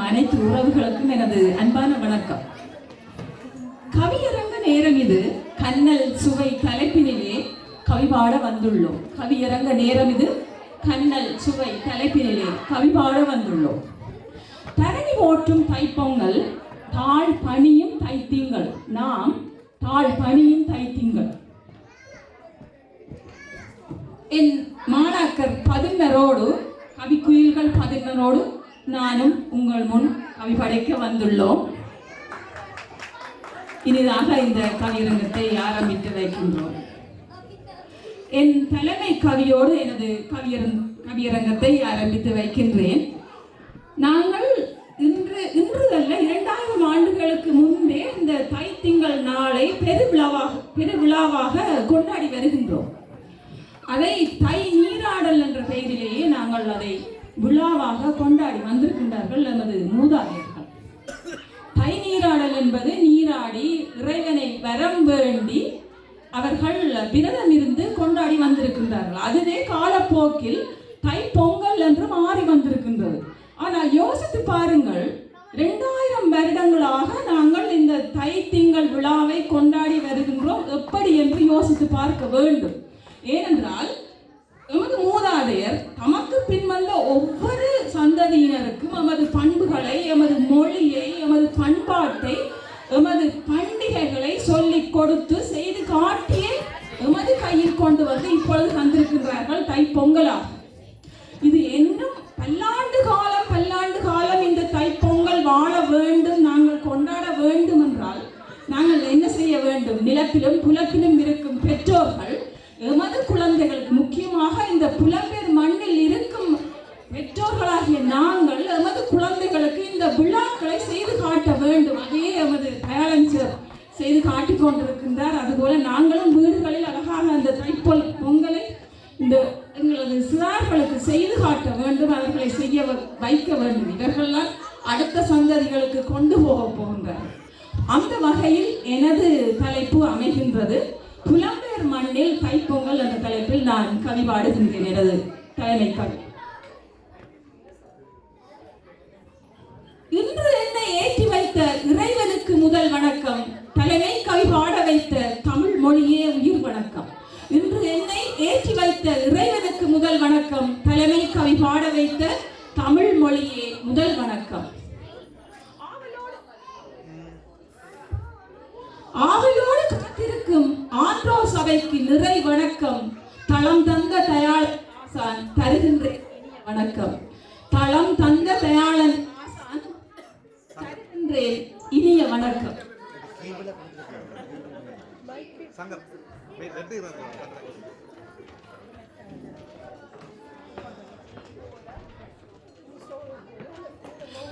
இருக்கும் அனைத்து உறவுகளுக்கும் எனது அன்பான வணக்கம். கவியரங்க நேரம் இது. கண்ணல் சுவை தலைப்பினிலே கவிபாட வந்துள்ளோம். கவியரங்க நேரம் இது. கண்ணல் சுவை தலைப்பினிலே கவிபாட வந்துள்ளோம். தரணி ஓட்டும் தைப்பொங்கல் தாழ் பணியும் தைத்திங்கள். நாம் தாழ் பணியும் தைத்திங்கள். என் மாணாக்கர் பதினரோடு கவிக்குயில்கள் பதினரோடு நானும் உங்கள் முன் கவி படைக்க வந்துள்ளோம். இனிதாக இந்த கவியரங்கத்தை ஆரம்பித்து வைக்கின்றோம். என் தலைமை கவியோடு எனது கவியரங் கவியரங்கத்தை ஆரம்பித்து வைக்கின்றேன். நாங்கள் இன்று இன்று அல்ல இரண்டாயிரம் ஆண்டுகளுக்கு முன்பே இந்த தைத்திங்கள் நாளை பெருவிழாவாக பெருவிழாவாக கொண்டாடி வருகின்றோம். அதை தை நீராடல் என்ற பெயரிலேயே நாங்கள் அதை விழாவாக கொண்டாடி வந்திருக்கின்றார்கள் நமது மூதாதையர்கள். தை நீராடல் என்பது நீராடி இறைவனை வரம் வேண்டி அவர்கள் விரதம் இருந்து கொண்டாடி வந்திருக்கின்றார்கள். அதுவே காலப்போக்கில் தை பொங்கல் என்று மாறி வந்திருக்கின்றது. ஆனால் யோசித்து பாருங்கள் ரெண்டாயிரம் வருடங்களாக நாங்கள் இந்த தை திங்கள் விழாவை கொண்டாடி வருகின்றோம். எப்படி என்று யோசித்து பார்க்க வேண்டும். ஏனென்றால் எமது மூதாதையர் தமக்கு பின்வந்த ஒவ்வொரு சந்ததியினருக்கும் எமது பண்புகளை எமது மொழியை எமது பண்பாட்டை எமது பண்டிகைகளை சொல்லிக் கொடுத்து செய்து காட்டியே எமது கையில் கொண்டு வந்து இப்பொழுது தந்திருக்கின்றார்கள் தை பொங்கலாக. இது இன்னும் பல்லாண்டு காலம் பல்லாண்டு காலம் இந்த தைப்பொங்கல் வாழ வேண்டும் நாங்கள் கொண்டாட வேண்டும் என்றால் நாங்கள் என்ன செய்ய வேண்டும்? நிலத்திலும் புலத்திலும் இருக்கும் பெற்றோர்கள் எமது குழந்தைகளுக்கு முக்கியமாக இந்த புலம்பெயர் மண்ணில் இருக்கும் பெற்றோர்களாகிய நாங்கள் எமது குழந்தைகளுக்கு இந்த விழாக்களை செய்து காட்ட வேண்டும் அதே எமது பேலன்சர் செய்து காட்டிக் கொண்டிருக்கின்றார் அதுபோல நாங்களும் வீடுகளில் அழகாக அந்த தைப்பொல் பொங்கலை இந்த எங்களது சிறார்களுக்கு செய்து காட்ட வேண்டும் அவர்களை செய்ய வ- வைக்க வேண்டும் இவர்கள்லாம் அடுத்த சந்ததிகளுக்கு கொண்டு போக போகின்றார் அந்த வகையில் எனது தலைப்பு அமைகின்றது புலம்பெயர் மண்ணில் தைப்பொங்கல் என்ற தலைப்பில் நான் கவி பாடுகின்றேன் எனது தலைமை கவி இன்று என்னை ஏற்றி வைத்த இறைவனுக்கு முதல் வணக்கம் தலைமை கவி பாட வைத்த தமிழ் மொழியே உயிர் வணக்கம். இன்று என்னை ஏற்றி வைத்த இறைவனுக்கு முதல் வணக்கம் தலைமை கவி பாட வைத்த தமிழ் மொழியே முதல் வணக்கம். ஆவலோடு காத்திருக்கும் ஆன்றோ சபைக்கு நிறை வணக்கம். தளம் தந்த தயாள் ஆசான் தருகின்றேன் இனிய வணக்கம். தளம் தந்த தயாளன் தருகின்றேன் இனிய வணக்கம். சங்கம் ரெண்டு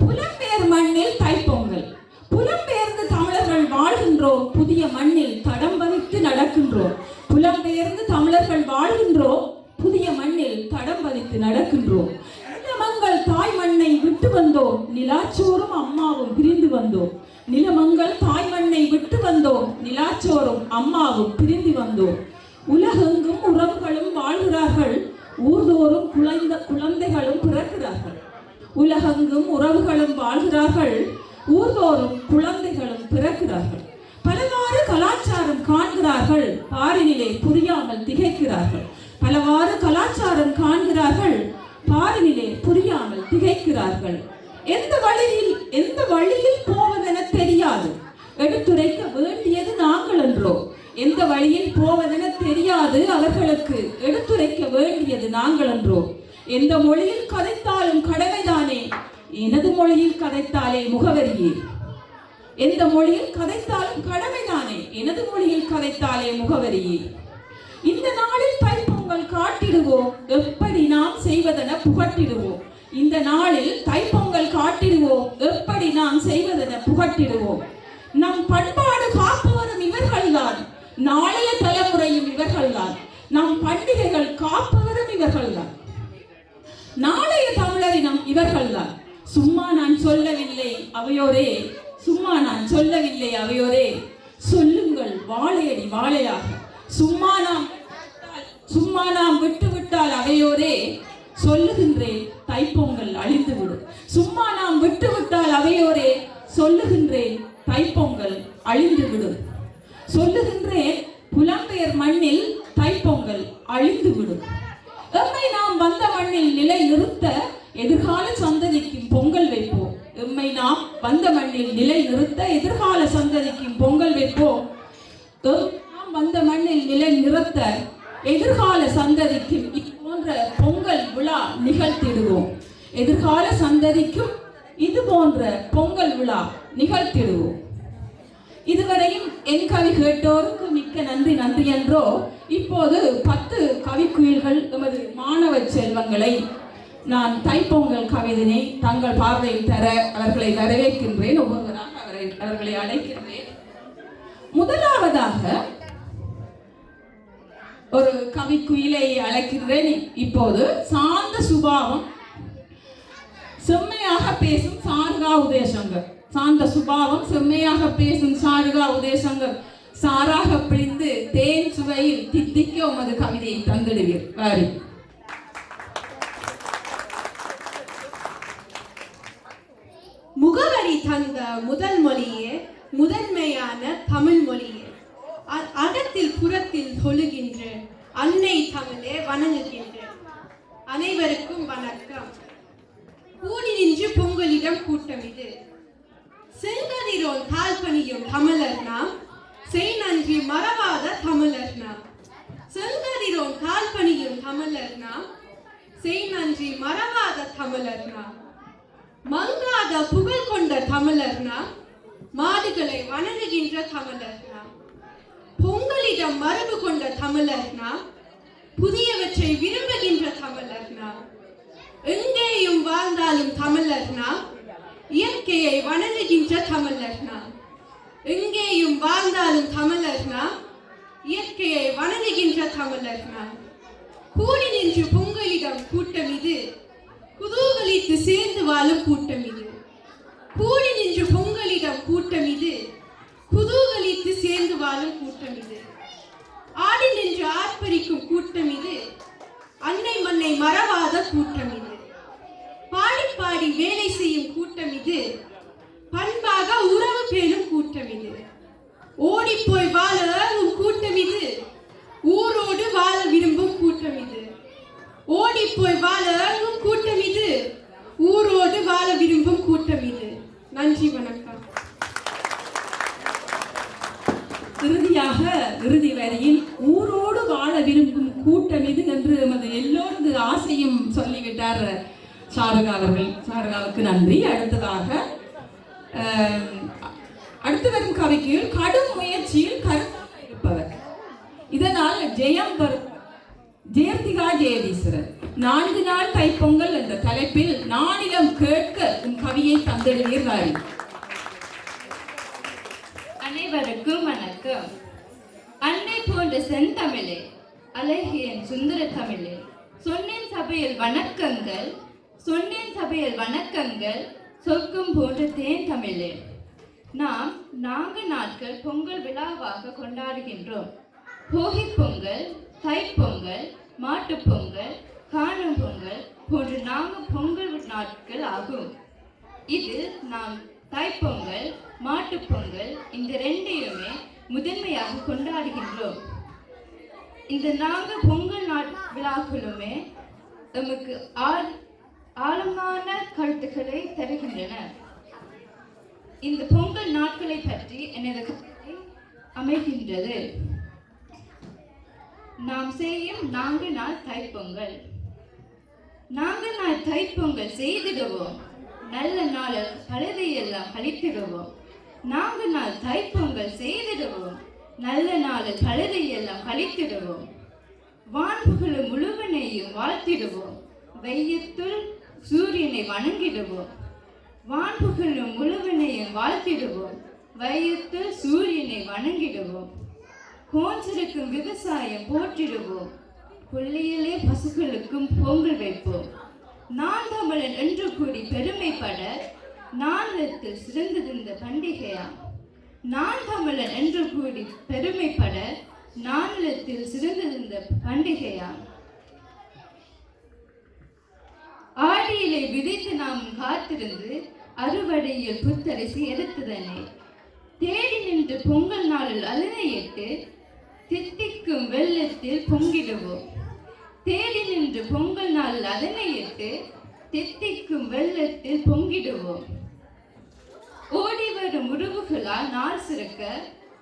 புலம்பெயர் மண்ணில் தைப்பொங்கல். புலம்பெயர்ந்து தமிழர்கள் வாழ்கின்றோம் புதிய மண்ணில் தடம் பதித்து நடக்கின்றோம். புலம்பெயர்ந்து தமிழர்கள் வாழ்கின்றோம் புதிய மண்ணில் தடம் பதித்து நடக்கின்றோம். மங்கள் தாய் மண்ணை விட்டு வந்தோம் நிலாச்சோறும் அம்மாவும் பிரிந்து வந்தோம். நிலமங்கள் தாய் மண்ணை விட்டு வந்தோம். நிலாச்சோறும் அம்மாவும் பிரிந்து வந்தோம். உலகெங்கும் உறவுகளும் வாழ்கிறார்கள். ஊர்தோறும் குழந்த குழந்தைகளும் பிறக்கிறார்கள். உலகெங்கும் உறவுகளும் வாழ்கிறார்கள். ஊர்தோறும் குழந்தைகளும் பிறக்கிறார்கள். பலவாறு கலாச்சாரம் காண்கிறார்கள். பாரினிலே புரியாமல் திகைக்கிறார்கள். பலவாறு கலாச்சாரம் காண்கிறார்கள். பாரினிலே புரியாமல் திகைக்கிறார்கள். எந்த வழியில் எந்த வழியில் போவதென தெரியாது. எடுத்துரைக்க வேண்டியது நாங்கள் என்றோ. எந்த வழியில் போவதென தெரியாது அவர்களுக்கு. எடுத்துரைக்க வேண்டியது நாங்கள் என்றோ. எந்த மொழியில் கதைத்தாலும் கடமைதானே. எனது மொழியில் கதைத்தாலே முகவரியே. எந்த மொழியில் கதைத்தாலும் கடமைதானே. எனது மொழியில் கதைத்தாலே முகவரியே. இந்த நாளில் தைப்பொங்கல் காட்டிடுவோம். எப்படி நாம் செய்வதென புகட்டிடுவோம். இந்த நாளில் தைப்பொங்கல் காட்டிடுவோம். எப்படி நாம் செய்வதென புகட்டிடுவோம். நம் பண்பாடு காப்பவரும் இவர்கள்தான். நாளைய தலைமுறையும் இவர்கள்தான். நம் பண்டிகைகள் காப்பவரும் இவர்கள்தான். நாளைய தமிழரினம் இவர்கள்தான். சும்மா நான் சொல்லவில்லை அவையோரே. சும்மா நான் சொல்லவில்லை அவையோரே. சொல்லுங்கள் வாழையடி வாழையாக. சும்மா நாம் சும்மா நாம் விட்டுவிட்டால் அவையோரே. சொல்லுகின்றேன் தைப்பொங்கல் அழிந்துவிடும். சும்மா நாம் விட்டு விட்டால் அவையோரே சொல்லுகின்றேன் தைப்பொங்கல் அழிந்துவிடும். சொல்லுகின்றேன் புலம்பெயர் மண்ணில் தைப்பொங்கல் அழிந்துவிடும். எம்மை நாம் வந்த மண்ணில் நிலை நிறுத்த எதிர்கால சந்ததிக்கும் பொங்கல் வைப்போம். எம்மை நாம் வந்த மண்ணில் நிலை நிறுத்த எதிர்கால சந்ததிக்கும் பொங்கல் வைப்போம். நாம் வந்த மண்ணில் நிலை நிறுத்த எதிர்கால சந்ததிக்கும் போன்ற பொங்கல் நிகழ்த்திடுவோம். எதிர்கால சந்ததிக்கும் இது போன்ற பொங்கல் விழா நிகழ்த்திடுவோம். இதுவரையும் என் கவி கேட்டோருக்கு மிக்க நன்றி நன்றி என்றோ இப்போது பத்து கவிக்குயில்கள் எமது மாணவ செல்வங்களை நான் தைப்பொங்கல் கவிதையை தங்கள் பார்வையில் தர அவர்களை வரவேற்கின்றேன். ஒவ்வொருவராக அவரை அவர்களை அழைக்கின்றேன். முதலாவதாக ஒரு கவிக்குயிலை அழைக்கின்றேன் இப்போது. சாந்த சுபாவம். செம்மையாக பேசும் சாருகா உதேசங்கள் சாந்த சுபாவம் செம்மையாக பேசும் சாருகா உதேசங்கள் சாராக பிழிந்து தேன் சுவையில் தித்திக்க உமது கவிதையை தந்திடுவீர். வாரி. முகவரி தந்த முதல் மொழியே முதன்மையான தமிழ் மொழியே. அகத்தில் புறத்தில் தொழுகின்ற அன்னை தமிழே வணங்குகின்ற. அனைவருக்கும் வணக்கம். கூடி நின்று பொங்கலிடம் கூட்டம் இது. செங்கதிரோன் கால்பணியும் தமிழர் நாம். செய் நன்றி மறவாத தமிழர் நாம். செங்கதிரோன் கால்பணியும் தமிழர் நாம். செய் நன்றி மறவாத தமிழர் நாம். மங்காத புகழ் கொண்ட தமிழர் நாம். மாடுகளை வணங்குகின்ற தமிழர் பொங்கலிடம் மரபு கொண்ட தமிழர்னா புதியவற்றை விரும்புகின்ற தமிழர்னா எங்கேயும் வாழ்ந்தாலும் தமிழர்னா இயற்கையை வணங்குகின்ற தமிழர்னா எங்கேயும் வாழ்ந்தாலும் தமிழர்னா இயற்கையை வணங்குகின்ற தமிழர்னா. கூடி நின்று பொங்கலிடம் கூட்டம் இது. குதூகலித்து சேர்ந்து வாழும் கூட்டம் இது. கூடி நின்று பொங்கலிடம் கூட்டம் இது. குதூகலித்து சேர்ந்து வாழும் கூட்டம் இது. ஆடி நின்று ஆர்ப்பரிக்கும் கூட்டம் இது. அன்னை மண்ணை மறவாத கூட்டம் இது. பாடி பாடி வேலை செய்யும் கூட்டம் இது. பண்பாக உறவு பேணும் கூட்டம் இது. ஓடிப்போய் வாழ ஏங்கும் கூட்டம் இது. ஊரோடு வாழ விரும்பும் கூட்டம் இது. ஓடிப்போய் வாழ ஏங்கும் கூட்டம் இது. ஊரோடு வாழ விரும்பும் கூட்டம் இது. நன்றி வணக்கம். இறுதியாக இறுதி வரையில் ஊரோடு வாழ விரும்பும் கூட்டம் இது என்று எமது எல்லோரது ஆசையும் சொல்லிவிட்டார் சாருகா அவர்கள். சாருகாவுக்கு நன்றி. அடுத்ததாக அடுத்து வரும் கவிக்கு கடும் முயற்சியில் கருத்தாக இருப்பவர். இதனால் ஜெயம் ஜெயந்திகா ஜெயதீஸ்வரர். நான்கு நாள் தைப்பொங்கல் என்ற தலைப்பில் நானிடம் கேட்க உன் கவியை தந்தெழுவீர்கள் அனைவருக்கும் வணக்கம். அன்னை போன்ற செந்தமிழே அழகியன் சுந்தர தமிழே சொன்னேன் சபையில் வணக்கங்கள் சொன்னேன் சபையில் வணக்கங்கள் சொர்க்கம் போன்ற தேன் தமிழே. நாம் நான்கு நாட்கள் பொங்கல் விழாவாக கொண்டாடுகின்றோம். போகி பொங்கல் தைப்பொங்கல் மாட்டுப்பொங்கல் காணும் பொங்கல் போன்ற நான்கு பொங்கல் நாட்கள் ஆகும். இது நாம் தைப்பொங்கல் மாட்டுப்பொங்கல் இந்த ரெண்டையுமே முதன்மையாக கொண்டாடுகின்றோம். இந்த நான்கு பொங்கல் நாட் விழாக்களுமே நமக்கு ஆழ் ஆழமான கருத்துக்களை தருகின்றன. இந்த பொங்கல் நாட்களை பற்றி எனது கருத்தை அமைகின்றது. நாம் செய்யும் நான்கு நாள் தைப்பொங்கல். நான்கு நாள் தைப்பொங்கல் செய்திடுவோம். நல்ல நாளில் பழுதையெல்லாம் கழித்திடுவோம் நான்கு நாள் தைப்பொங்கல் செய்திடுவோம். நல்ல நாளில் பழுதையெல்லாம் கழித்திடுவோம் வான்புகளும் முழுவனையும் வாழ்த்திடுவோம். வெய்யத்துள் சூரியனை வணங்கிடுவோம். வான்புகளும் முழுவனையும் வாழ்த்திடுவோம். வையத்துள் சூரியனை வணங்கிடுவோம். கோஞ்சிருக்கும் விவசாயம் போற்றிடுவோம். கொள்ளையிலே பசுக்களுக்கும் பொங்கல் வைப்போம். நான் தமிழன் என்று கூறி பெருமைப்பட நாளத்தில் சிறந்தது இந்த பண்டிகையா? நான் தமிழன் என்று கூடி பெருமைப்பட நாளத்தில் சிறந்தது இந்த பண்டிகையா? ஆடியிலை விதைத்து நாம் காத்திருந்து அறுவடையில் புத்தரிசி எடுத்ததனை. தேடி நின்று பொங்கல் நாளில் அதனையிட்டு தித்திக்கும் வெள்ளத்தில் பொங்கிடுவோம். தேடி நின்று பொங்கல் நாளில் அதனையிட்டு தித்திக்கும் வெள்ளத்தில் பொங்கிடுவோம். ஓடி வரும் உறவுகளால் நாள் சிறக்க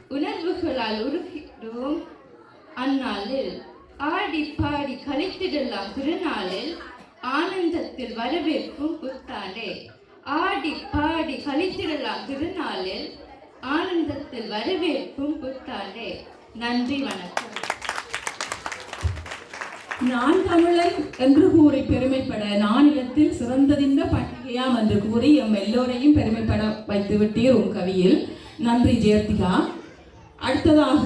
உணர்வுகளால் உருகிடுவோம் அந்நாளில். ஆடி பாடி கழித்திடலாம் திருநாளில் ஆனந்தத்தில் வரவேற்கும் புத்தாண்டே. ஆடி பாடி கழித்திடலாம் திருநாளில் ஆனந்தத்தில் வரவேற்கும் புத்தாண்டே. நன்றி வணக்கம். நான் தமிழன் என்று கூறி பெருமைப்பட நானிலத்தில் சிறந்ததிந்த பண்டிகையாம் என்று கூறி எம் எல்லோரையும் பெருமைப்பட வைத்து விட்டீர் உன் கவியில். நன்றி ஜெயர்த்திகா. அடுத்ததாக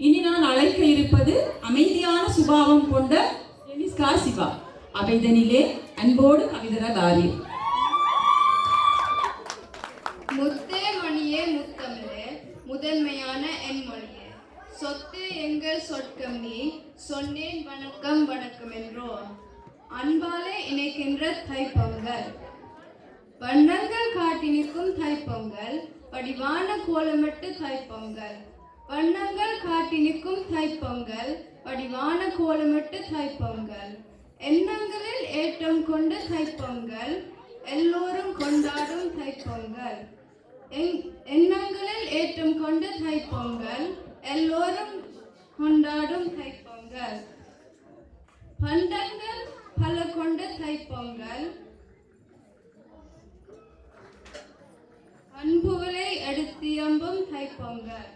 இனி நான் அழைக்க இருப்பது அமைதியான சுபாவம் கொண்ட டெனிஸ்கா சிவா. அவைதனிலே அன்போடு கவிதரதாரி முத்தே மணியே முத்தமிழே முதன்மையான எங்கள் சொர்க்கம் நீ. சொன்னேன் வணக்கம் வணக்கம் என்றோ அன்பாலே இணைக்கின்ற தைப்பொங்கல். வண்ணங்கள் காட்டி நிற்கும் தைப்பொங்கல். வடிவான கோலமிட்டு தைப்பொங்கல். வண்ணங்கள் காட்டினிக்கும் தைப்பொங்கல். வடிவான கோலமிட்டு தைப்பொங்கல். எண்ணங்களில் ஏற்றம் கொண்டு தைப்பொங்கல். எல்லோரும் கொண்டாடும் தைப்பொங்கல். எண்ணங்களில் ஏற்றம் கொண்டு தைப்பொங்கல். எல்லோரும் கொண்டாடும் தைப்பொங்கல். பண்டங்கள் பல கொண்ட தைப்பொங்கல். அன்புகளை எடுத்தியம்பும் தைப்பொங்கல்.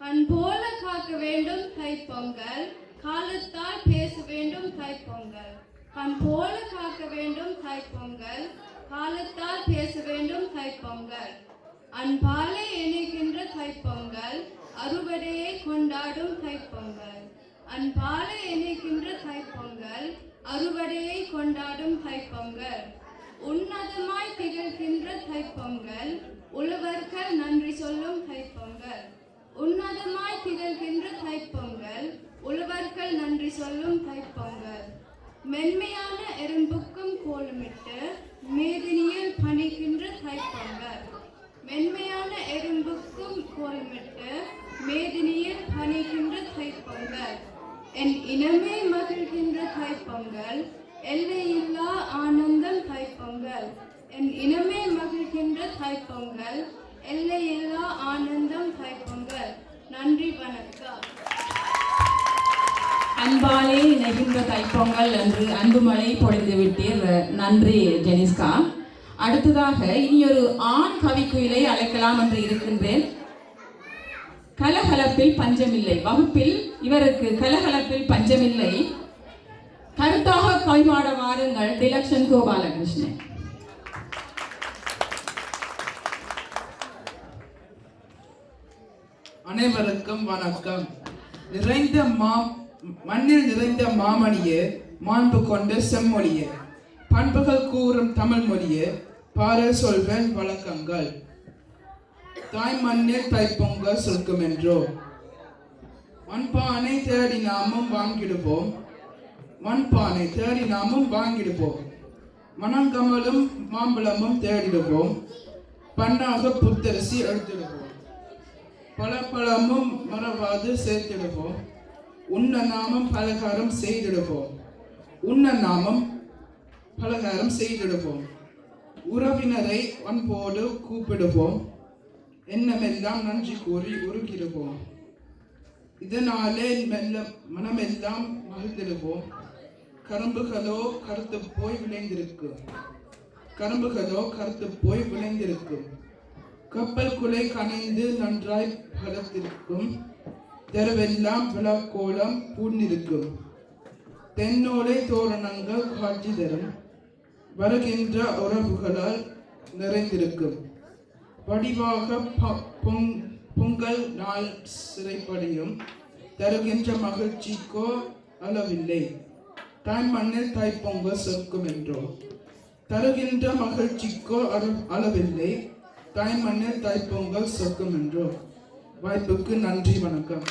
அன்போல காக்க வேண்டும் தைப்பொங்கல். காலத்தால் பேச வேண்டும் தைப்பொங்கல். கண் போல காக்க வேண்டும் தைப்பொங்கல். காலத்தால் பேச வேண்டும் தைப்பொங்கல். அன்பாலே அறுவடையை கொண்டாடும் தைப்பொங்கல் அன்பால இணைக்கின்ற தைப்பொங்கல் அறுவடையை கொண்டாடும் தைப்பொங்கல் உன்னதமாய் திகழ்கின்ற தைப்பொங்கல் உழவர்கள் நன்றி சொல்லும் தைப்பொங்கல் உன்னதமாய் திகழ்கின்ற தைப்பொங்கல் உழவர்கள் நன்றி சொல்லும் தைப்பொங்கல் மென்மையான எறும்புக்கும் கோலமிட்டு மேதினியில் பணிக்கின்ற தைப்பொங்கல் மென்மையான எறும்புக்கும் கோலமிட்டு மேதினியில் பணிகின்ற தைப்பொங்கல். என் இனமே மகிழ்கின்ற தைப்பொங்கல். எல்லையில்லா ஆனந்தம் தைப்பொங்கல். என் இனமே மகிழ்கின்ற தைப்பொங்கல். எல்லையில்லா ஆனந்தம் தைப்பொங்கல். நன்றி வணக்கம். அன்பாலே இணைகின்ற தைப்பொங்கல் என்று அன்புமழை பொழிந்து விட்டீர் நன்றி ஜெனிஸ்கா. அடுத்ததாக இனி ஒரு ஆண் கவிக்குயிலை அழைக்கலாம் என்று இருக்கின்றேன். கலகலப்பில் பஞ்சமில்லை. வகுப்பில் இவருக்கு கலகலப்பில் பஞ்சமில்லை. கருத்தாக கைமாட வாருங்கள் டிலக்ஷன் கோபாலகிருஷ்ணன். அனைவருக்கும் வணக்கம். நிறைந்த மா மண்ணில் நிறைந்த மாமணியே மாண்பு கொண்ட செம்மொழியே. பண்புகள் கூறும் தமிழ் மொழியே. பார சொல்வேன் வழக்கங்கள். தாய் மண்ணில் தைப்பொங்க சொர்க்கம் என்றோ மண்பானை தேடி நாமும் வாங்கிடுவோம். மண்பானை தேடி நாமும் வாங்கிடுவோம். மணங்கமலும் மாம்பழமும் தேடிடுவோம். பண்ணாக புத்தரிசி எடுத்திடுவோம். பழப்பழமும் மறவாது சேர்த்திடுவோம். உன்ன நாமம் பலகாரம் செய்திடுவோம். உன்ன நாமம் பலகாரம் செய்திடுவோம். உறவினரை அன்போடு கூப்பிடுவோம். எண்ணமெல்லாம் நன்றி கூறி உருகிடுவோம். இதனாலே மெல்ல மனமெல்லாம் மகிழ்ந்திருவோம் கரும்புகளோ கருத்து போய் விளைந்திருக்கும் கரும்புகளோ கருத்து போய் விளைந்திருக்கும் கப்பல் குலை கனைந்து நன்றாய் பலத்திருக்கும். தெருவெல்லாம் விழாக்கோலம் பூண்டிருக்கும். தென்னோலை தோரணங்கள் காட்சி தரும். வருகின்ற உறவுகளால் நிறைந்திருக்கும். வடிவாக ப- பொங்கல் நாள் சிறைப்படியும் தருகின்ற மகிழ்ச்சிக்கோ அளவில்லை. தாய் மண்ணில் தாய்ப்பொங்கல் சொர்க்கும் என்றோ தருகின்ற மகிழ்ச்சிக்கோ அளவில்லை. தாய் மண்ணில் தாய்ப்பொங்கல் சொர்க்கம் என்றோ வாய்ப்புக்கு நன்றி வணக்கம்.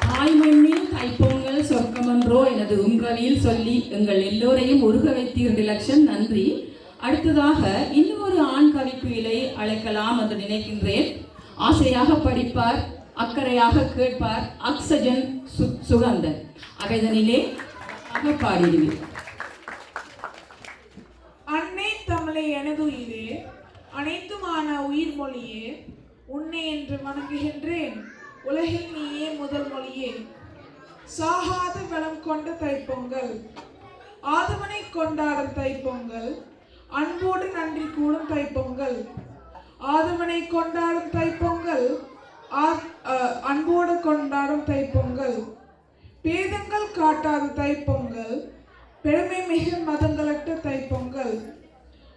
தாய்மண்ணில் தைப்பொங்கல் சொர்க்கமன்றோ எனது உங்களில் சொல்லி எங்கள் எல்லோரையும் உருக வைத்தீர்கள் லட்சம் நன்றி. அடுத்ததாக இன்னும் ஆண் கவிக்குயிலை அழைக்கலாம் என்று நினைக்கின்றேன். ஆசையாக படிப்பார் அக்கறையாக கேட்பார் அக்சஜன் சு சுகந்தன். அகைதனிலே பாடிடுவேன். அன்னை தமிழை எனதுயிரே அனைத்துமான உயிர் மொழியே உன்னை என்று வணங்குகின்றேன் உலகில் நீயே முதல் மொழியே. சாகாத வளம் கொண்ட தைப்பொங்கல் ஆதவனை கொண்டாடும் தைப்பொங்கல் அன்போடு நன்றி கூடும் தைப்பொங்கல். ஆதவனை கொண்டாடும் தைப்பொங்கல். ஆ- அன்போடு கொண்டாடும் தைப்பொங்கல். பேதங்கள் காட்டாத தைப்பொங்கல். பெருமை மிகு மதங்களற்ற தைப்பொங்கல்.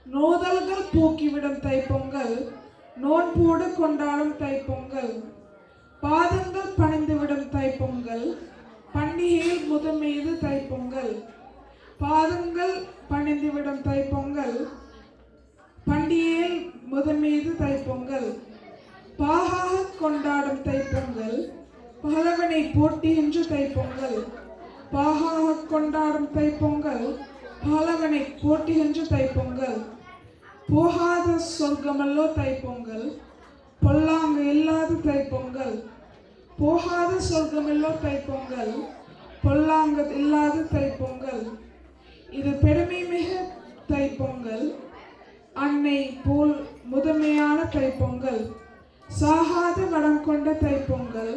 நோதல்கள் போக்கிவிடும் தைப்பொங்கல். நோன்போடு கொண்டாடும் தைப்பொங்கல். பாதங்கள் பணிந்துவிடும் தைப்பொங்கல். பண்டிகையில் முதன்மையது தைப்பொங்கல். பாதங்கள் பணிந்துவிடும் தைப்பொங்கல். பண்டிகையில் முதன்மீது தைப்பொங்கல். பாகாக கொண்டாடும் தைப்பொங்கல். பகலவனை என்று தைப்பொங்கல். பாகாக கொண்டாடும் தைப்பொங்கல். பகலவனை என்று தைப்பொங்கல். போகாத சொர்க்கமல்லோ தைப்பொங்கல். பொல்லாங்கு இல்லாத தைப்பொங்கல். போகாத சொர்க்கமல்லோ தைப்பொங்கல். பொல்லாங்கு இல்லாத தைப்பொங்கல். இது பெருமை மிகு தைப்பொங்கல். அன்னை போல் முதன்மையான தைப்பொங்கல். சாகாத வளம் கொண்ட தைப்பொங்கல்.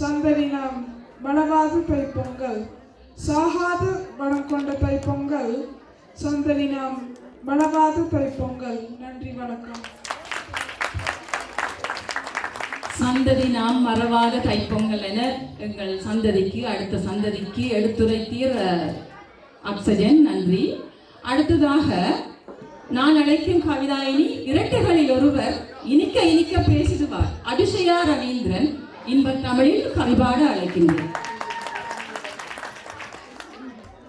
சந்ததி நாம் வளராத தைப்பொங்கல். சாகாத வளம் கொண்ட தைப்பொங்கல். சந்ததி நாம் வளராத தைப்பொங்கல். நன்றி வணக்கம். சந்ததி நாம் மறவாத தைப்பொங்கல் என எங்கள் சந்ததிக்கு அடுத்த சந்ததிக்கு எடுத்துரைத்தீர் அப்சஜன் நன்றி. அடுத்ததாக நான் அழைக்கும் கவிதாயினி இரட்டைகளில் ஒருவர் இனிக்க இனிக்க பேசிடுவார். அபிஷயா ரவீந்திரன் இன்ப தமிழில் கவிபாட அழைக்கின்றேன்.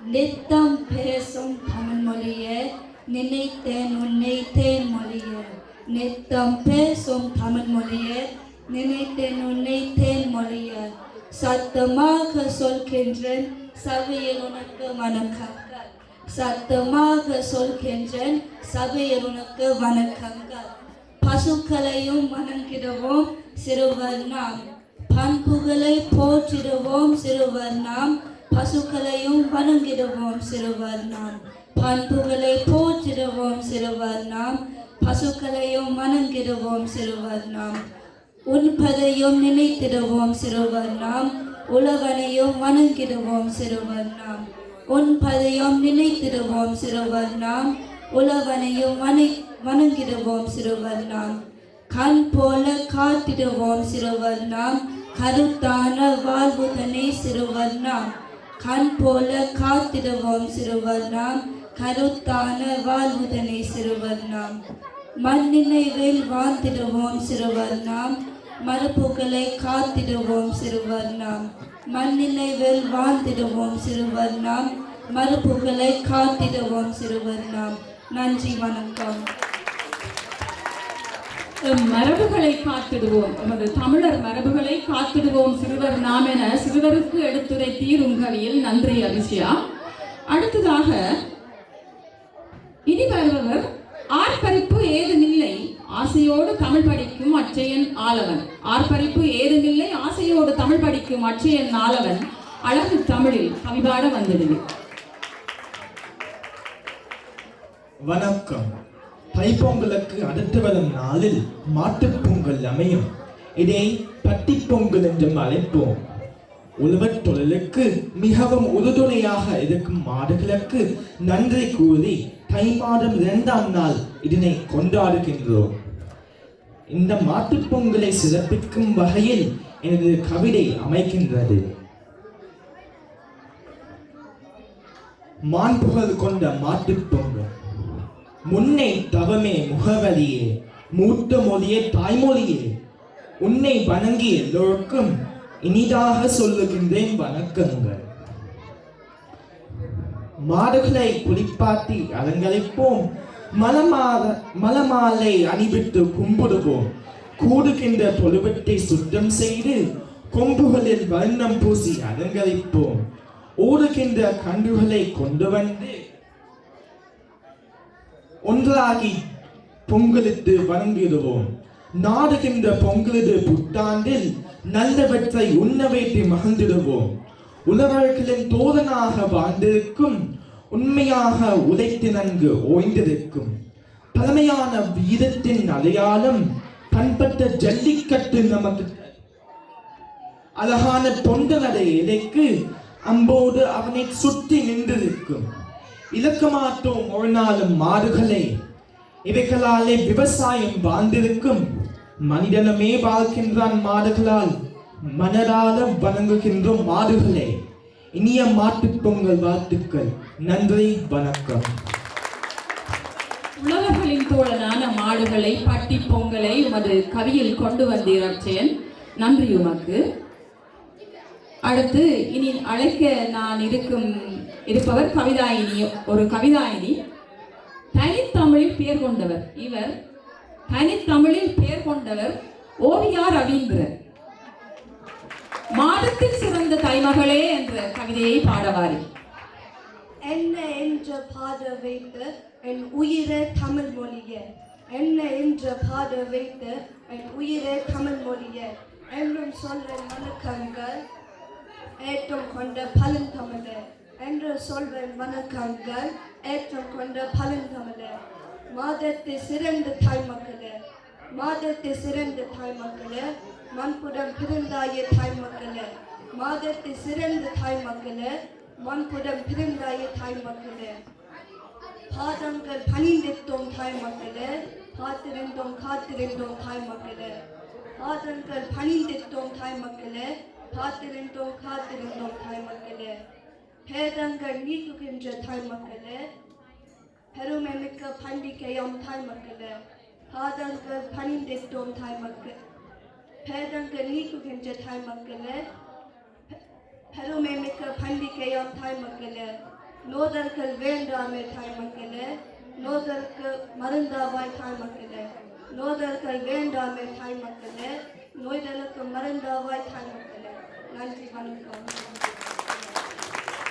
நித்தம் பேசும் தமிழ் மொழியே நினைத்தேன் உன்னை மொழியே. நித்தம் பேசும் தமிழ் மொழியே நினைத்தேன் உன்னைத்தேன் தேன் மொழியே. சத்தமாக சொல்கின்றேன் சபையில் உனக்கு வணக்கங்கள். சத்தமாக சொல்கின்றேன் சபையில் உனக்கு வணக்கங்கள். பசுக்களையும் வணங்கிடுவோம் சிறுவர் நாம். பண்புகளை போற்றிடுவோம் சிறுவர் நாம். பசுக்களையும் வணங்கிடுவோம் சிறுவர் நாம். பண்புகளை போற்றிடுவோம் சிறுவர் நாம். பசுக்களையும் வணங்கிடுவோம் சிறுவர் நாம். உண்பதையும் நினைத்திடுவோம் சிறுவர் நாம். உலகனையும் வணங்கிடுவோம் சிறுவர் நாம். உன் பதையும் நினைத்திடுவோம் சிறுவர் நாம். உலகனையும் வணை வணங்கிடுவோம் சிறுவர் நாம். கண் போல காத்திடுவோம் சிறுவர் நாம். கருத்தான வாழ்வுதனை சிறுவர் நாம். கண் போல காத்திடுவோம் சிறுவர் நாம். கருத்தான வாழ்வுதனை சிறுவர் நாம். மண்ணினைவில் வாழ்ந்திடுவோம் சிறுவர் நாம். மரபுகளை காத்திடுவோம் சிறுவர் நாம். மண்ணினைவில் வாழ்ந்திடுவோம் சிறுவர் நாம். மறுப்புகளை காத்திடுவோம் சிறுவர் நாம். நன்றி வணக்கம். மரபுகளை காத்திடுவோம். நமது தமிழர் மரபுகளை காத்திடுவோம் சிறுவர் நாம் என சிறுவருக்கு எடுத்துரைத்தீர் உங்கவியில் நன்றி அபிஷியா அடுத்ததாக இனி வருபவர் ஆர்ப்பரிப்பு ஏதுமில்லை. ஆசையோடு தமிழ் படிக்கும் அச்சையன் ஆளவன் ஆர்ப்பரிப்பு ஏதுமில்லை ஆசையோடு தமிழ் படிக்கும் அச்சையன் ஆளவன் அழகு தமிழில் கவிபாட வந்திடுது வணக்கம். தைப்பொங்கலுக்கு அடுத்து வரும் நாளில் மாட்டுப் பொங்கல் அமையும். இதை பட்டி பொங்கல் என்றும் அழைப்போம். உழவர் தொழிலுக்கு மிகவும் உறுதுணையாக இருக்கும் மாடுகளுக்கு நன்றி கூறி தை மாதம் இரண்டாம் நாள் இதனை கொண்டாடுகின்றோம். இந்த மாட்டுப் பொங்கலை சிறப்பிக்கும் வகையில் எனது கவிதை அமைக்கின்றது. மாண்புகள் கொண்ட மாட்டுப் பொங்கல். முன்னை தவமே முகவதியே மூத்த மொழியே தாய்மொழியே. உன்னை வணங்கி எல்லோருக்கும் இனிதாக சொல்லுகின்றேன் வணக்கங்கள். மாடுகளை குளிப்பாட்டி அலங்கரிப்போம். மலமால மலமாலை அணிவித்து கும்பிடுவோம். கூடுகின்ற தொழுவத்தை சுத்தம் செய்து கொம்புகளில் வர்ணம் பூசி அலங்கரிப்போம். ஓடுகின்ற கன்றுகளை கொண்டு வந்து ஒன்றாகி பொங்கலிட்டு வணங்கிடுவோம். நாடுகின்ற பொங்கலிடு புத்தாண்டில் நல்லவற்றை உண்ணவேற்றி மகிழ்ந்திடுவோம். உழவர்களின் தோதனாக வாழ்ந்திருக்கும் உண்மையாக உதைத்து நன்கு ஓய்ந்திருக்கும். பழமையான வீரத்தின் அடையாளம் பண்பட்ட ஜல்லிக்கட்டு நமக்கு. அழகான தொண்டனடை இலைக்கு அம்போடு அவனை சுற்றி நின்றிருக்கும். இழக்க மாட்டோம் ஒரு நாளும் மாடுகளை இவைகளாலே விவசாயம் வாழ்ந்திருக்கும். மனிதனமே வாழ்கின்றான் மாடுகளால் மனதால வணங்குகின்றோம் மாடுகளே. இனிய மாட்டுப் பொங்கல் வாழ்த்துக்கள். நன்றி வணக்கம். உலகங்களின் தோழனான மாடுகளை பட்டி பொங்கலை உமது கவியில் கொண்டு வந்தீர் அச்சயன் நன்றி உமக்கு. அடுத்து இனி அழைக்க நான் இருக்கும் இருப்பவர் கவிதாயினி ஒரு கவிதாயினி. தனித்தமிழில் பெயர் கொண்டவர். இவர் தனித்தமிழில் பெயர் கொண்டவர் ஓவியார் ரவீந்திரன். மாதத்தில் சிறந்த தைமகளே என்ற கவிதையை பாடவாரி. என்ன என்ற பாட வைத்து என் உயிர தமிழ் மொழிய? என்ன என்ற பாட வைத்து என் உயிர தமிழ் மொழிய? என்றும் சொல்ற வணக்கங்கள் ஏற்றம் கொண்ட பழந்தமிழர் என்று சொல்வேன் வணக்கங்கள் ஏற்றம் கொண்ட பழந்தமிழர் மாதத்தை சிறந்த தாய் மக்களே மாதத்தை சிறந்த தாய் மக்களே மண்புடம் பிறந்தாய தாய் மக்களே மாதத்தை சிறந்த தாய் மக்களே மண்புடம் பிறந்தாய தாய் மக்களே பாதங்கள் பணிந்திருந்தோம் தாய் மக்களே காத்திருந்தோம் காத்திருந்தோம் தாய் மக்களே பாதங்கள் பணிந்திருந்தோம் தாய் மக்களே காத்திருந்தோம் காத்திருந்தோம் தாய் மக்களே பேதங்கள் நீக்குகின்ற தாய் மக்களே பெருமை மிக்க பண்டிகையாம் தாய் மக்களே பாதங்கள் பணிந்திருந்தோம் தாய் மக்கள் பேதங்கள் நீக்குகின்ற தாய் மக்களை பெருமை மிக்க பண்டிகையாம் தாய் மக்களை நோதர்கள் வேண்டாமே தாய் மக்களை நோதற்கு மருந்தாவாய் தாய் மக்களை நோதர்கள் வேண்டாமே தாய் மக்களை நோய்களுக்கு மருந்தாவாய் தாய் மக்களை நன்றி வணக்கம்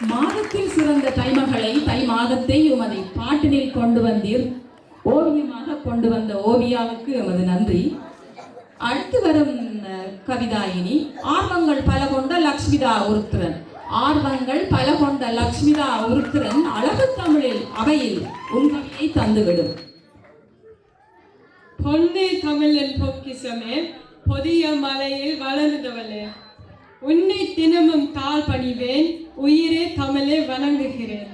மாதத்தில் சிறந்த தைமகளை தை மாதத்தை உமதை பாட்டினில் கொண்டு வந்தீர் ஓவியமாக கொண்டு வந்த ஓவியாவுக்கு எமது நன்றி. அடுத்து வரும் கவிதாயினி ஆர்வங்கள் பல கொண்ட லக்ஷ்மிதா உருத்திரன் ஆர்வங்கள் பல கொண்ட லக்ஷ்மிதா உருத்திரன் அழகு தமிழில் அவையில் உண்மையை தந்துவிடும். பொன்னே தமிழன் பொக்கிசமே பொதிய மலையில் வளர்ந்தவளே. உன்னை தினமும் தாழ் பணிவேன் உயிரே தமிழே வணங்குகிறேன்.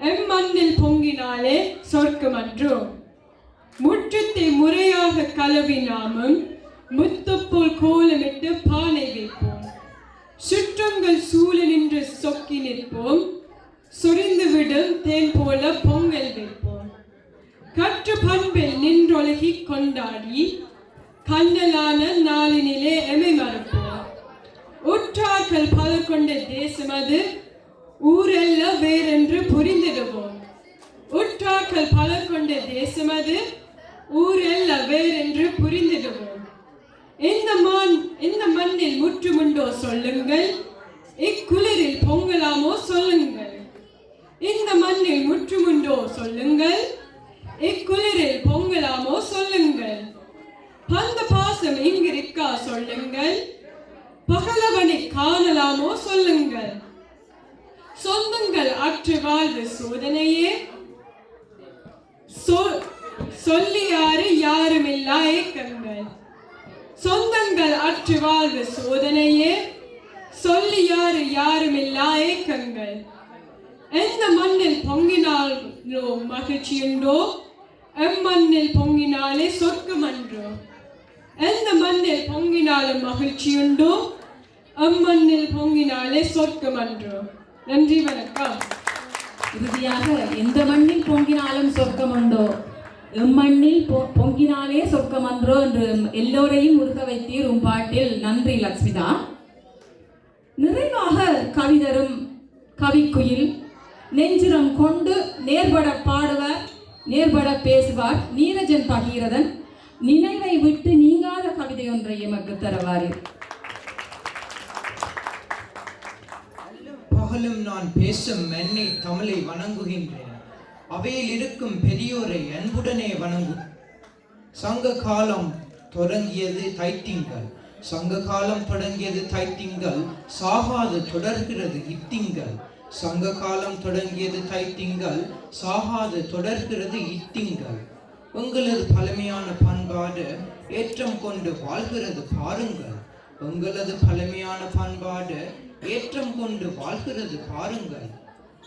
எம் மண்ணில் பொங்கினாலே சொர்க்கமன்றோ. முற்றத்தை முறையாக கலவி நாமும் முத்துப்போல் கோலமிட்டு பானை வைப்போம் சுற்றங்கள் சூழ நின்று சொக்கி நிற்போம். சொரிந்துவிடும் தேன் போல பொங்கல் வைப்போம் கற்று பண்பில் நின்றொழுகி கொண்டாடி கண்ணலான நாளினிலே எமை மறப்போம். உற்றார்கள் பல கொண்ட தேசம் அது. ஊரெல்லாம் வேறென்று புரிந்திடுவோம். உற்றாக்கள் பல கொண்ட தேசம் அது. ஊரெல்லாம் வேறென்று புரிந்திடுவோம். இந்த மண் இந்த மண்ணில் முற்றுமுண்டோ சொல்லுங்கள். இக்குளிரில் பொங்கலாமோ சொல்லுங்கள். இந்த மண்ணில் முற்றுமுண்டோ சொல்லுங்கள். இக்குளிரில் பொங்கலாமோ சொல்லுங்கள். பந்த பாசம் இங்கிருக்கா சொல்லுங்கள். பகலவனை காணலாமோ சொல்லுங்கள். சொந்தங்கள் அற்று வாழ்வு சோதனையே. சொ- சொல்லியாறு யாருமில்லா ஏக்கங்கள். சொந்தங்கள் அற்று வாழ்வு சோதனையே. சொல்லியாறு யாருமில்லா ஏக்கங்கள். எந்த மண்ணில் பொங்கினாலோ மகிழ்ச்சியுண்டோ எம்மண்ணில் பொங்கினாலே சொர்க்கம் அன்றோ? எந்த மண்ணில் பொங்கினாலும் மகிழ்ச்சியுண்டோ அம்மண்ணில் பொங்கினாலே சொர்க்கம் அன்றோ? நன்றி வணக்கம். இறுதியாக எந்த மண்ணில் பொங்கினாலும் சொர்க்கம் உண்டோ? எம்மண்ணில் பொ- பொங்கினாலே சொர்க்கம் அன்றோ? என்று எல்லோரையும் உருக வைத்தீர் உன் பாட்டில். நன்றி லக்ஷ்மிதா நிறைவாக கவிதரும் கவிக்குயில் நெஞ்சுரம் கொண்டு நேர்பட பாடுவர் நேர்பட பேசுவார் நீரஜன் பகீரதன். நினைவை விட்டு நீங்காத கவிதை ஒன்றை எமக்கு தருவாரீர். பகலும் நான் பேசும் மென்னை தமிழை வணங்குகின்றேன். அவையில் இருக்கும் பெரியோரை அன்புடனே வணங்கு. சங்க காலம் தொடங்கியது தைத்திங்கள். சங்க காலம் தொடங்கியது தைத்திங்கள். சாகாது தொடர்கிறது இத்திங்கள். சங்க காலம் தொடங்கியது தைத்திங்கள். சாகாது தொடர்கிறது இத்திங்கள். உங்களது பழமையான பண்பாடு ஏற்றம் கொண்டு வாழ்கிறது பாருங்கள். உங்களது பழமையான பண்பாடு ஏற்றம் கொண்டு வாழ்கிறது பாருங்கள்.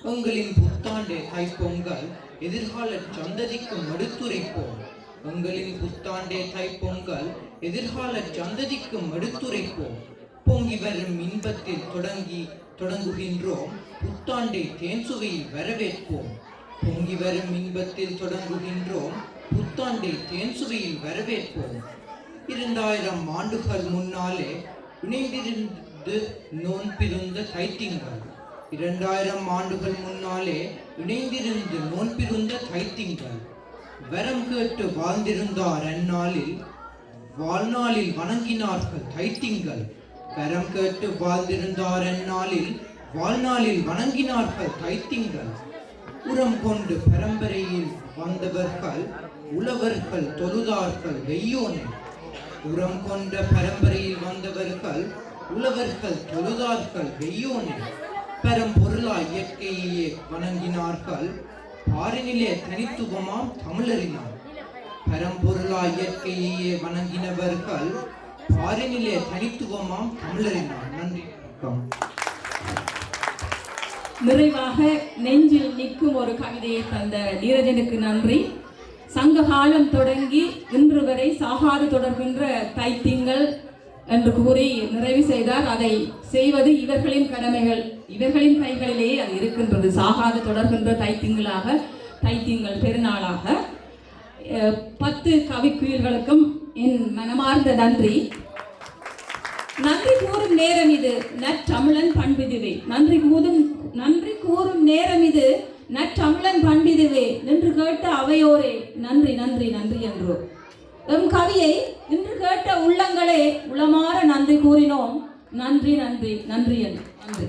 உங்களின் புத்தாண்டே தைப்பொங்கல் எதிர்கால சந்ததிக்கு மடுத்துரைப்போம் உங்களின் புத்தாண்டே தைப்பொங்கல் எதிர்கால சந்ததிக்கு மடுத்துரைப்போம் பொங்கி வரும் இன்பத்தில் தொடங்கி தொடங்குகின்றோம். புத்தாண்டை தேன் சுவையில் வரவேற்போம். பொங்கி வரும் இன்பத்தில் தொடங்குகின்றோம். புத்தாண்டை தேன் சுவையில் வரவேற்போம். இரண்டாயிரம் ஆண்டுகள் முன்னாலே இணைந்திருந்து நோன்பிருந்த தைத்திங்கள் இரண்டாயிரம் ஆண்டுகள் முன்னாலே இணைந்திருந்து நோன்பிருந்த தைத்திங்கள் வரம் கேட்டு வாழ்ந்திருந்தார் அந்நாளில் வாழ்நாளில் வணங்கினார்கள் தைத்திங்கள் வரம் கேட்டு வாழ்ந்திருந்தார் அந்நாளில் வாழ்நாளில் வணங்கினார்கள் தைத்திங்கள் உரம் கொண்டு பரம்பரையில் வந்தவர்கள் உழவர்கள் தொழுதார்கள் வெய்யோனே. உரம் கொண்ட பரம்பரையில் வந்தவர்கள் உழவர்கள் தொழுதார்கள் பெரும் பொருளா இயற்கையே வணங்கினார்கள். பாரினிலே தனித்துவமாம் தமிழறினார் பரம்பொருளா இயற்கையே வணங்கினவர்கள் பாரினிலே தனித்துவமாம் தமிழறினார் நன்றி வணக்கம். நிறைவாக நெஞ்சில் நிற்கும் ஒரு கவிதையை தந்த நீரஜனுக்கு நன்றி. சங்க காலம் தொடங்கி இன்று வரை சாகாது தொடர்கின்ற தைத்திங்கள் என்று கூறி நிறைவு செய்தார் அதை செய்வது இவர்களின் கடமைகள். இவர்களின் கைகளிலேயே அது இருக்கின்றது. சாகாது தொடர்கின்ற தைத்திங்களாக தைத்திங்கள் பெருநாளாக. பத்து கவிக்குயில்களுக்கும் என் மனமார்ந்த நன்றி. நன்றி கூறும் நேரம் இது நற்றமிழன் பண்பிதுவே. நன்றி கூதும் நன்றி கூறும் நேரம் இது நற்றமிழன் பண்பிதுவே. நின்று கேட்ட அவையோரே நன்றி நன்றி நன்றி என்றோ எம் கவியை இன்று கேட்ட உள்ளங்களே உளமாற நன்றி கூறினோம். நன்றி நன்றி நன்றி என்று. நன்றி.